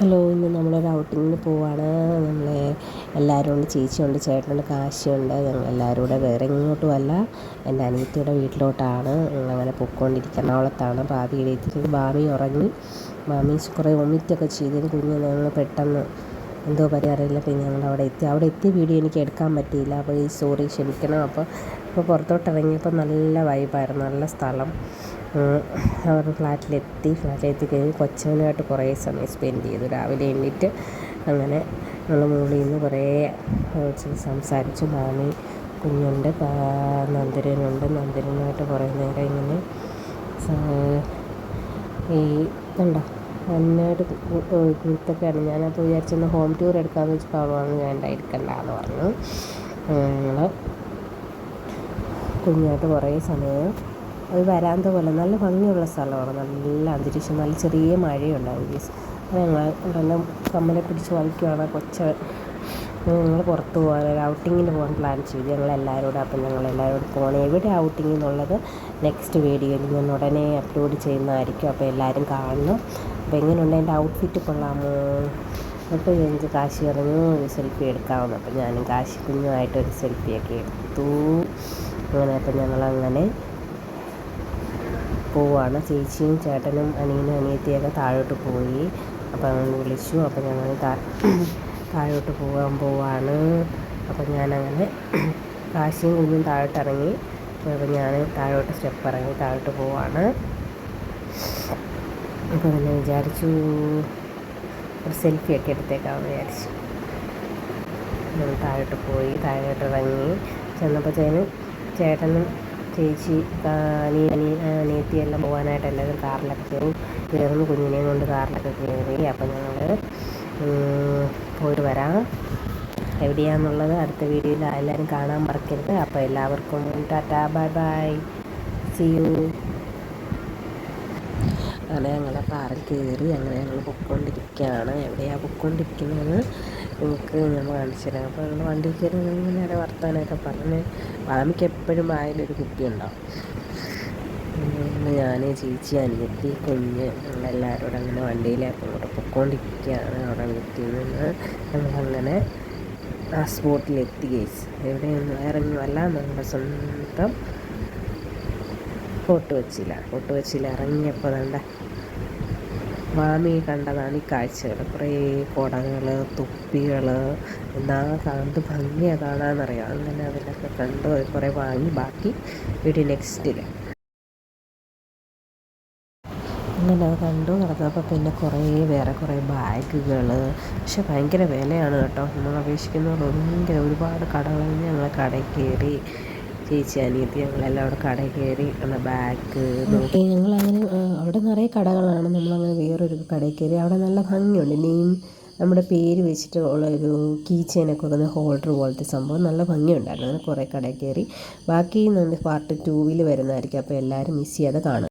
Hello ഇന്ന് നമ്മളൊരു ഔട്ടിങ്ങിന് പോവാണ്. നമ്മളെ എല്ലാവരും ഉണ്ട് ചേച്ചിയുണ്ട് ചേട്ടനുണ്ട് കാശിയുണ്ട്. ഞങ്ങൾ എല്ലാവരും കൂടെ വേറെ എങ്ങോട്ടും അല്ല. എന്റെ അനിയത്തിയുടെ വീട്ടിലോട്ടാണ്. അങ്ങനെ പൊയ്ക്കൊണ്ടിരിക്കുക എറണാകുളത്താണ് ആദ്യം എഴുതിയിട്ട് ഭാവി ഉറങ്ങി. മാമി കുറേ വൊമിറ്റൊക്കെ ചെയ്തതിന് കുഞ്ഞ് ഞങ്ങൾ പെട്ടെന്ന് എന്തോ പറയുക അറിയില്ല. പിന്നെ ഞങ്ങൾ അവിടെ എത്തി. അവിടെ എത്തിയ വീഡിയോ എനിക്ക് എടുക്കാൻ പറ്റിയില്ല. അപ്പോൾ ഈ സോറി ക്ഷമിക്കണം. അപ്പോൾ ഇപ്പോൾ പുറത്തോട്ട് ഇറങ്ങിയപ്പോൾ നല്ല വൈബായിരുന്നു നല്ല സ്ഥലം. അവരുടെ ഫ്ലാറ്റിലെത്തി. ഫ്ലാറ്റിലെത്തി കഴിഞ്ഞ് കൊച്ചവനുമായിട്ട് കുറേ സമയം സ്പെൻഡ് ചെയ്തു. രാവിലെ എണീറ്റ് അങ്ങനെ നമ്മൾ മുകളിൽ നിന്ന് കുറേ സംസാരിച്ചു. മാമി കുഞ്ഞുണ്ട് നന്ദരനുണ്ട് നന്ദരനുമായിട്ട് കുറേ നേരം ഇങ്ങനെ ഈ കണ്ടോ? നന്നായിട്ട് കുത്തൊക്കെയാണ് ഞാനപ്പോൾ വിചാരിച്ചൊന്ന് ഹോം ടൂർ എടുക്കാമെന്ന് വെച്ച് ഞാൻ വേണ്ട എടുക്കണ്ട എന്ന് പറഞ്ഞു. ഞങ്ങൾ കുഞ്ഞായിട്ട് കുറേ സമയം ഒരു വരാന്ത പോലെ നല്ല ഭംഗിയുള്ള സ്ഥലമാണ്. നല്ല അന്തരീക്ഷം നല്ല ചെറിയ മഴയുണ്ടാവും. അപ്പോൾ ഞങ്ങൾ ഉടനെ കമ്മലെ പിടിച്ച് വലിക്കുകയാണ് കൊച്ച ഞങ്ങൾ പുറത്ത് പോകാൻ ഒരു ഔട്ടിങ്ങിന് പോകാൻ പ്ലാൻ ചെയ്തു. ഞങ്ങൾ എല്ലാവരോടും അപ്പം ഞങ്ങൾ എല്ലാവരോടും പോകണം എവിടെ ഔട്ടിംഗ് എന്നുള്ളത് നെക്സ്റ്റ് വീഡിയോയിൽ ഞാൻ ഉടനെ അപ്ലോഡ് ചെയ്യുന്നതായിരിക്കും. അപ്പോൾ എല്ലാവരും കാണണം. അപ്പോൾ എങ്ങനെയുണ്ട് എന്റെ ഔട്ട്ഫിറ്റ് കൊള്ളാമോ? അപ്പോൾ എനിക്ക് കാശി പറഞ്ഞു ഒരു സെൽഫി എടുക്കാമെന്ന്. അപ്പോൾ ഞാനും കാശി കുഞ്ഞുമായിട്ടൊരു സെൽഫിയൊക്കെ എടുത്തു. അങ്ങനെ അപ്പോൾ ഞങ്ങളങ്ങനെ പോവുകയാണ് ചേച്ചിയും ചേട്ടനും അനിയനും അനിയത്തിയൊക്കെ താഴോട്ട് പോയി. അപ്പം വിളിച്ചു. അപ്പം ഞങ്ങൾ താഴോട്ട് പോകാൻ പോവാണ്. അപ്പം ഞാനങ്ങനെ കാശിയും കുഞ്ഞും താഴോട്ട് ഇറങ്ങി അപ്പോൾ ഞാൻ താഴോട്ട് സ്റ്റെപ്പ് ഇറങ്ങി താഴോട്ട് പോവാണ്. അപ്പോൾ പിന്നെ വിചാരിച്ചു ഒരു സെൽഫിയൊക്കെ എടുത്തേക്കാമെന്ന് വിചാരിച്ചു. താഴോട്ട് പോയി താഴോട്ട് ഇറങ്ങി. ചെന്നപ്പോഴത്തേനും ചേട്ടനും ചേച്ചി അനിയത്തിയെല്ലാം പോകാനായിട്ട് എല്ലാവരും കാറിലൊക്കെ കയറി. കയറുന്നു കുഞ്ഞിനെയും കൊണ്ട് കാറിലൊക്കെ കയറി. അപ്പം ഞങ്ങൾ പോയിട്ട് വരാം. എവിടെയാണെന്നുള്ളത് അടുത്ത വീഡിയോയിൽ എല്ലാവരും കാണാൻ മറക്കരുത്. അപ്പോൾ എല്ലാവർക്കും tata bye bye. See you അങ്ങനെ ഞങ്ങളെ കാറിൽ കയറി അങ്ങനെ ഞങ്ങൾ പൊക്കോണ്ടിരിക്കുകയാണ് എവിടെയാണ് പൊയ്ക്കൊണ്ടിരിക്കുന്നത്? നിങ്ങൾക്ക് നമ്മൾ കാണിച്ചു തരാം. അപ്പോൾ ഞങ്ങൾ വണ്ടി കയറി ഇങ്ങനെ വർത്താനമൊക്കെ പറഞ്ഞ് മാമിക്ക് എപ്പോഴും വായിലൊരു കുപ്പി ഉണ്ടാവും ഞാൻ ചേച്ചി അനിയത്തി കുഞ്ഞ് ഞങ്ങളെല്ലാവരും അങ്ങനെ വണ്ടിയിലേക്ക് അങ്ങോട്ട് പൊക്കോണ്ടിരിക്കുകയാണ് അവിടെ വീട്ടിൽ നിന്ന് ഞങ്ങളങ്ങനെ ആ സ്പോട്ടിലെത്തി ഗേസ്. എവിടെയൊന്നും ഇറങ്ങി വല്ല നമ്മുടെ സ്വന്തം ഫോട്ടോ വെച്ചില്ല ഫോട്ടോ വെച്ചില്ല ഇറങ്ങിയപ്പോൾ വേണ്ട മാമി കണ്ടതാണ് ഈ കാഴ്ചകൾ കുറേ കുടകൾ തൊപ്പികൾ എന്താ കണ്ട് ഭംഗിയാണ് കാണാമെന്നറിയാം അങ്ങനെ അതിലൊക്കെ കണ്ട് കുറേ വാങ്ങി ബാക്കി വീഡിയോ നെക്സ്റ്റിൽ അങ്ങനെ അത് കണ്ടു നടന്നപ്പോൾ പിന്നെ കുറേ വേറെ കുറേ ബാഗുകൾ പക്ഷെ ഭയങ്കര വിലയാണ് കേട്ടോ. നമ്മൾ അപേക്ഷിക്കുന്നത് ഭയങ്കര ഒരുപാട് കടകൾ ഞങ്ങൾ കടയിൽ കയറി ചേച്ചി അനിയത്തി ഞങ്ങളെല്ലാം അവിടെ കട കയറി ബാഗ് നോക്കി. ഞങ്ങളങ്ങനെ അവിടെ നിറയെ കടകളാണ്. നമ്മളങ്ങനെ വേറൊരു കടയിൽ കയറി അവിടെ നല്ല ഭംഗിയുണ്ട്. നെയിം നമ്മുടെ പേര് വെച്ചിട്ട് ഉള്ള ഒരു കീ ചെയിനൊക്കെ വെക്കുന്ന ഹോൾഡർ പോലത്തെ സംഭവം നല്ല ഭംഗിയുണ്ടായിരുന്നു. അങ്ങനെ കുറേ കടയിൽ കയറി. ബാക്കി പാർട്ട് ടൂവിൽ വരുന്നതായിരിക്കും. അപ്പോൾ എല്ലാവരും മിസ് ചെയ്യാതെ കാണുക.